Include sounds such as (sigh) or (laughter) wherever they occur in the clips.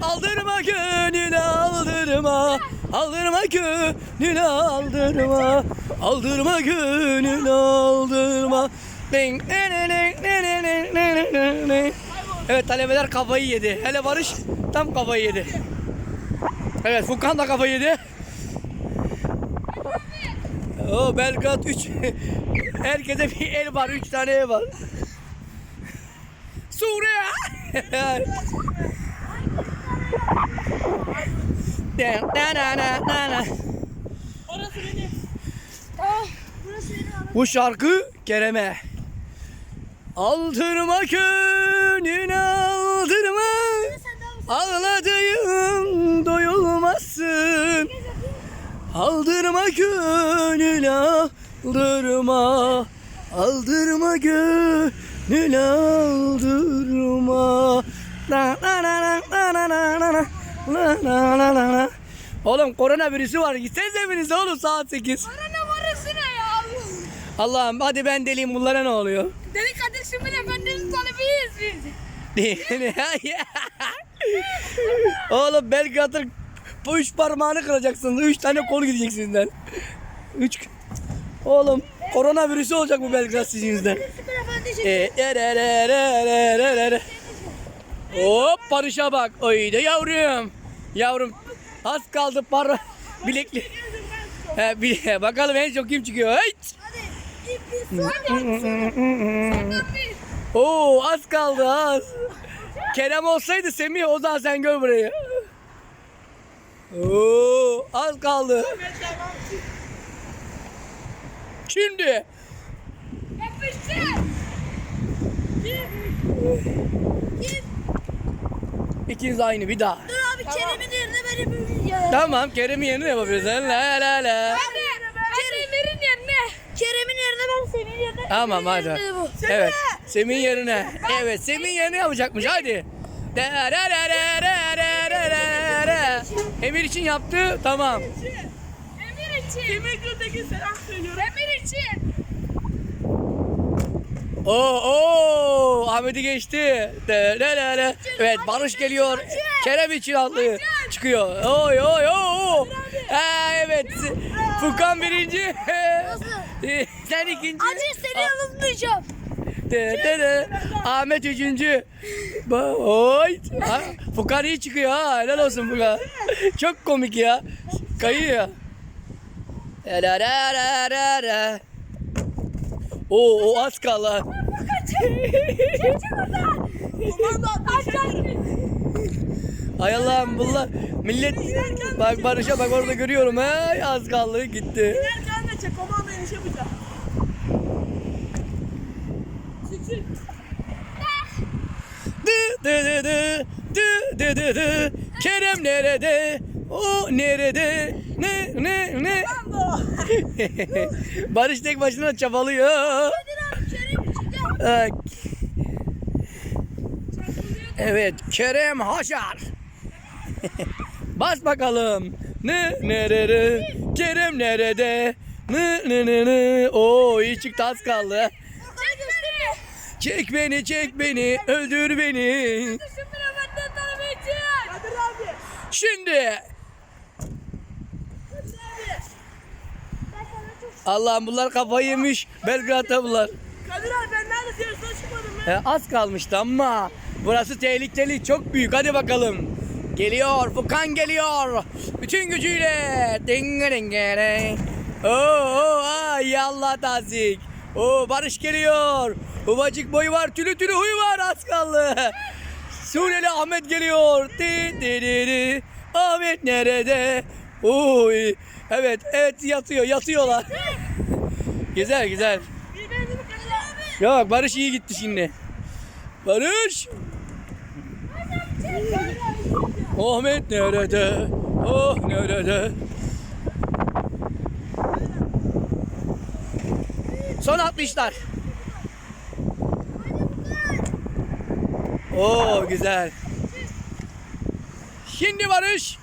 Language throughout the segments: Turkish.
Aldırma gönül aldırma Aldırma gönül aldırma Aldırma gönül aldırma Evet talebeler kafayı yedi. Hele Barış tam kafayı yedi. Evet Furkan da kafayı yedi. O Belgrad 3. (laughs) Herkese bir el var. 3 tane el var. Suriye. (laughs) Da, da, da, da, da. Orası benim. Ah, burası benim. Bu şarkı Kerem'e. Aldırma gönül aldırma Ağladığım doyulmasın Aldırma gönül aldırma Aldırma gönül aldırma La la la la la la la la la La la la la la Oğlum korona virüsü var. Gitseniz evinize oğlum saat 8. Bana ne orası ne ya? Allah'ım hadi ben deliyim bunlara ne oluyor? Deli Kadir Şimil Efendi'nin talebeyiz biz. (laughs) Oğlum Belgrad'ın bu üç parmağını kıracaksınız. Üç tane kol gidecek sizden. Üç. Oğlum koronavirüsü olacak bu Belgrad sizin yüzünden. E, ererererererere. Hop Barış'a bak. Oydu yavrum. Yavrum az kaldı para bilekli. He, bil- bakalım en çok kim çıkıyor? Hadi. Oo az kaldı az. Kerem olsaydı Semih o zaman sen gör burayı. Oo az kaldı. Şimdi Yapıştır. Bir. Bir. İkiniz aynı bir daha. Dur abi tamam. Kerem'in yerine ben Emir'in. Tamam Kerem'in yerine yapabiliriz. La la la. Kerem'in yerine. Kerem'in yerine ben Semih'in yerine. Tamam hadi. Yerine. Evet. Semih'in yerine. Evet Semih'in yerine yapacakmış hadi. Da da da da da da da da. Emir için yaptı. Tamam. Emir için. Emir için. Emir için. Emir için. Oo, oo Ahmet'i geçti. Da, da, da, da. Evet Barış geliyor. Kerem için aldı. Çıkıyor. Oy oy oy. Ha, evet. Furkan birinci. (laughs) Sen ikinci. Acı seni unutmayacağım. Da, da, da. Ahmet üçüncü. Oy. Ha, Furkan iyi çıkıyor ha. Helal olsun Furkan. Çok komik ya. Kayıyor. Da, da, da, da, da, da. Oo, o az. Aşağı. Ay Allah'ım bunlar millet bak Barış'a bak orada görüyorum ha az kaldı gitti. Giderken de çek komando iniş yapacağım. Dı dı dı dı dı dı dı dı Kerem nerede? O nerede? Ne ne ne? (laughs) Barış tek başına çabalıyor. Evet Kerem Haşar. Bas bakalım. Ne nerede? Kerem nerede? Ne ne ne ne? Oo iyi çıktı az kaldı. Çek beni. Çek beni çek beni öldür beni. Şimdi benden tanımı için. Kadir abi. Şimdi Allah'ım bunlar kafayı yemiş. Belgrad'da bunlar. Kadir abi ben neredeyse yarısına çıkmadım ya. He, az kalmıştı ama burası tehlikeli çok büyük. Hadi bakalım. Geliyor Fukan geliyor. Bütün gücüyle. Dinge dinge ding. Oo, oo, ay Allah tazik. Oo Barış geliyor. Ufacık boyu var, tülü tülü huyu var az kaldı. Suriyeli Ahmet geliyor. Di, di, di, di. Ahmet nerede? Oy. Evet, evet yatıyor, yatıyorlar. güzel, güzel. Yok Barış iyi gitti şimdi. Barış. Ahmet nerede? Oh nerede? Son 60'lar. Oo güzel. Şimdi Barış.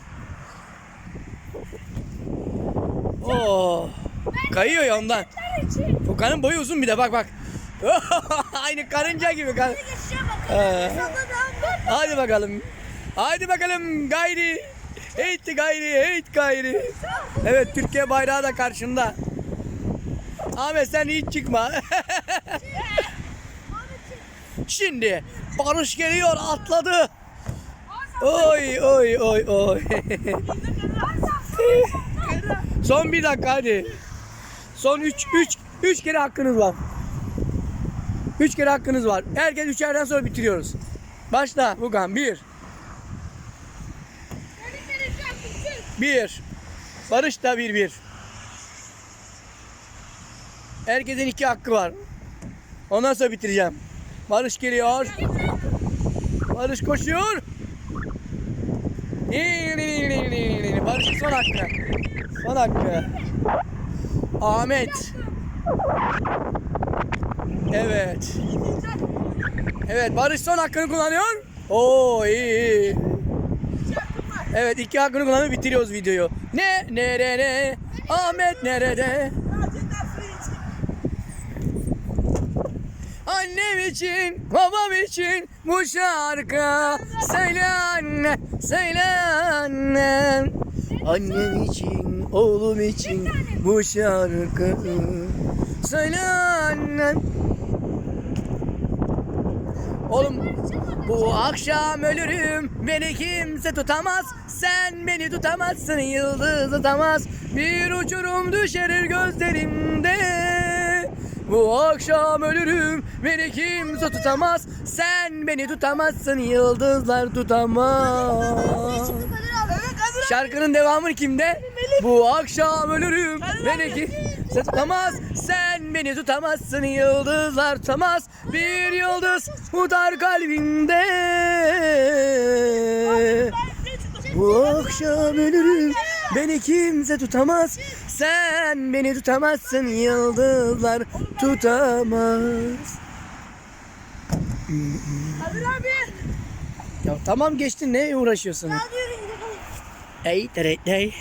Oo. Kayıyor ya ondan. Furkan'ın boyu uzun bir de bak bak. (laughs) Aynı karınca gibi. Kar-. Ee, hadi bakalım. Haydi bakalım gayri. Heyt gayri, heyt gayri. Evet Türkiye bayrağı da karşında. Ahmet sen hiç çıkma. (laughs) Şimdi Barış geliyor atladı. Oy oy oy oy. (laughs) Son bir dakika hadi. Son 3 3 3 kere hakkınız var. 3 kere hakkınız var. Herkes üçerden sonra bitiriyoruz. Başla Bugan 1 Benim birinci hakkım çık. 1 Barış da 1 1 Herkesin iki hakkı var. Ondan sonra bitireceğim. Barış geliyor. Barış koşuyor. Barış'ın son hakkı. Son hakkı. Ahmet. Evet. Evet Barış son hakkını kullanıyor. Oo iyi iyi. Evet iki hakkını kullanıp bitiriyoruz videoyu. Ne nerede? Ahmet nerede? Annem için, babam için bu şarkı Söyle anne, söyle annem Annem için, oğlum için bu şarkı. Söyle annem. Oğlum bu akşam ölürüm. Beni kimse tutamaz. Sen beni tutamazsın Yıldız tutamaz Bir uçurum düşerir gözlerimde Bu akşam ölürüm. Beni kimse tutamaz. Sen beni tutamazsın Yıldızlar tutamaz. Şarkının devamı kimde? Bu akşam ölürüm. Beni kimse tutamaz. Sen beni tutamazsın. Yıldızlar tutamaz. Bir yıldız tutar kalbimde. Bu akşam ölürüm. Beni kimse tutamaz. Sen beni tutamazsın. Yıldızlar tutamaz. Kadir abi. Ya tamam geçtin ne uğraşıyorsun? Hadi 8 that day?